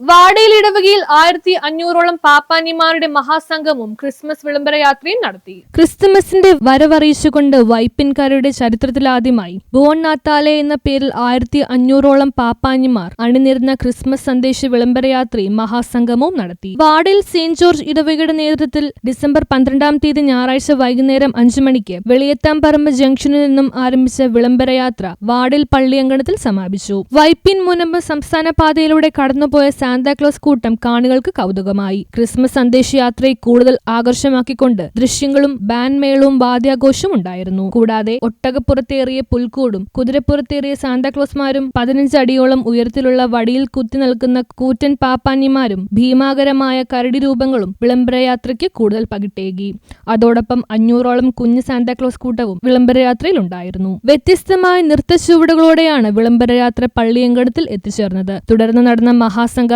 വാടയിൽ ഇടവകയിൽ ആയിരത്തി അഞ്ഞൂറോളം പാപ്പാനിമാരുടെ മഹാസംഗമവും ക്രിസ്മസ് വിളംബരയാത്രയും നടത്തി. ക്രിസ്തുമസിന്റെ വരവറിയിച്ചുകൊണ്ട് വൈപ്പിൻകാരുടെ ചരിത്രത്തിലാദ്യമായി ബോൺ നാത്താലെ എന്ന പേരിൽ ആയിരത്തി അഞ്ഞൂറോളം പാപ്പാനിമാർ അണിനിരുന്ന ക്രിസ്മസ് സന്ദേശ വിളംബരയാത്രയും മഹാസംഗമവും നടത്തി. വാടയിൽ സെയിന്റ് ജോർജ് ഇടവകയുടെ നേതൃത്വത്തിൽ ഡിസംബർ പന്ത്രണ്ടാം തീയതി ഞായറാഴ്ച വൈകുന്നേരം അഞ്ചു മണിക്ക് വെളിയത്താംപറമ്പ് ജംഗ്ഷനിൽ നിന്നും ആരംഭിച്ച വിളംബരയാത്ര വാടയിൽ പള്ളിയങ്കണത്തിൽ സമാപിച്ചു. വൈപ്പിൻ മുനമ്പ് സംസ്ഥാന പാതയിലൂടെ കടന്നുപോയ സാന്താക്ലോസ് കൂട്ടം കാണികൾക്ക് കൗതുകമായി. ക്രിസ്മസ് സന്ദേശയാത്രയെ കൂടുതൽ ആകർഷമാക്കിക്കൊണ്ട് ദൃശ്യങ്ങളും ബാൻമേളവും വാദ്യാഘോഷവും ഉണ്ടായിരുന്നു. കൂടാതെ ഒട്ടകപ്പുറത്തേറിയ പുൽക്കൂടും കുതിരപ്പുറത്തേറിയ സാന്താക്ലോസ്മാരും പതിനഞ്ച് അടിയോളം ഉയരത്തിലുള്ള വടിയിൽ കുത്തി നിൽക്കുന്ന കൂറ്റൻ പാപ്പാനിമാരും ഭീമാകരമായ കരടി രൂപങ്ങളും വിളംബരയാത്രയ്ക്ക് കൂടുതൽ പകിട്ടേകി. അതോടൊപ്പം അഞ്ഞൂറോളം കുഞ്ഞു സാന്താക്ലോസ് കൂട്ടവും വിളംബരയാത്രയിലുണ്ടായിരുന്നു വ്യത്യസ്തമായ നൃത്തച്ചുവടുകളോടെയാണ് വിളംബരയാത്ര പള്ളിയങ്കണത്തിൽ എത്തിച്ചേർന്നത്. തുടർന്ന് നടന്ന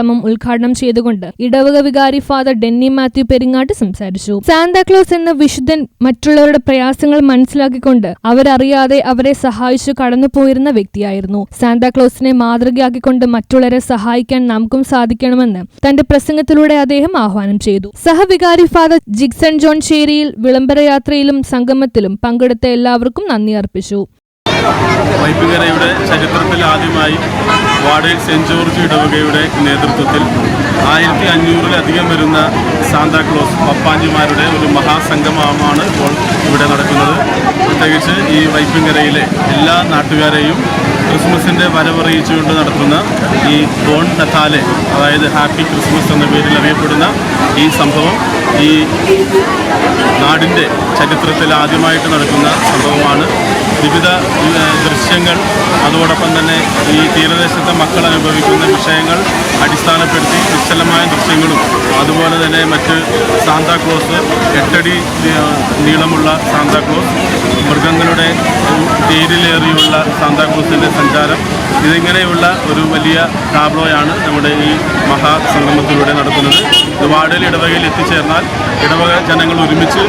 മഹാസംഗമം ഉദ്ഘാടനം ചെയ്തുകൊണ്ട് ഇടവക വികാരി ഫാദർ ഡെന്നി മാത്യു പെരിങ്ങാട്ട് സംസാരിച്ചു. സാന്താക്ലോസ് എന്ന വിശുദ്ധൻ മറ്റുള്ളവരുടെ പ്രയാസങ്ങൾ മനസ്സിലാക്കിക്കൊണ്ട് അവരറിയാതെ അവരെ സഹായിച്ചു കടന്നുപോയിരുന്ന വ്യക്തിയായിരുന്നു. സാന്താക്ലോസിനെ മാതൃകയാക്കിക്കൊണ്ട് മറ്റുള്ളവരെ സഹായിക്കാൻ നമുക്കും സാധിക്കണമെന്ന് തന്റെ പ്രസംഗത്തിലൂടെ അദ്ദേഹം ആഹ്വാനം ചെയ്തു. സഹവികാരി ഫാദർ ജിക്സൺ ജോൺ ചേരിയിൽ വിളംബരയാത്രയിലും സംഗമത്തിലും പങ്കെടുത്ത എല്ലാവർക്കും നന്ദി അർപ്പിച്ചു. വൈപ്പിക്കരയുടെ ചരിത്രത്തിൽ ആദ്യമായി വാടയിൽ സെന്റ് ജോർജ് ഇടവകയുടെ നേതൃത്വത്തിൽ ആയിരത്തി അഞ്ഞൂറിലധികം വരുന്ന സാന്താക്ലോസ് പപ്പാഞ്ചിമാരുടെ ഒരു മഹാസംഗമമാണ് ഇപ്പോൾ ഇവിടെ നടക്കുന്നത്. പ്രത്യേകിച്ച് ഈ വൈപ്പിങ്കരയിലെ എല്ലാ നാട്ടുകാരെയും ക്രിസ്മസിന്റെ വരവറിയിച്ചുകൊണ്ട് നടത്തുന്ന ഈ ബോൺ നത്താലെ അതായത് ഹാപ്പി ക്രിസ്മസ് എന്ന പേരിൽ അറിയപ്പെടുന്ന ഈ സംഭവം ഈ നാടിന്റെ ചരിത്രത്തിൽ ആദ്യമായിട്ട് നടക്കുന്ന സംഭവമാണ്. വിവിധ ദൃശ്യങ്ങൾ അതോടൊപ്പം തന്നെ ഈ തീരദേശത്തെ മക്കൾ അനുഭവിക്കുന്ന വിഷയങ്ങൾ അടിസ്ഥാനപ്പെടുത്തി നിശ്ചലമായ ദൃശ്യങ്ങളും അതുപോലെ തന്നെ മറ്റ് സാന്താക്ലോസ് എട്ടടി നീളമുള്ള സാന്താക്ലോസ് മൃഗങ്ങളുടെ തേരിലേറിയുള്ള സാന്താക്ലോസിന്റെ സഞ്ചാരം. ഇതിങ്ങനെയുള്ള ഒരു വലിയ ടാബ്ലോയാണ് നമ്മുടെ ഈ മഹാസംഗമത്തിലൂടെ നടക്കുന്നത്. ഇത് വാടൽ ഇടവകയിൽ എത്തിച്ചേർന്നാൽ ഇടവക ജനങ്ങൾ ഒരുമിച്ച്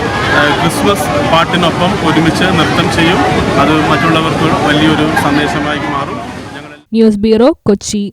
ക്രിസ്മസ് പാട്ടിനൊപ്പം ഒരുമിച്ച് നൃത്തം ചെയ്യും. അത് മറ്റുള്ളവർക്ക് വലിയൊരു സന്ദേശമായി മാറും. News bureau Kochi.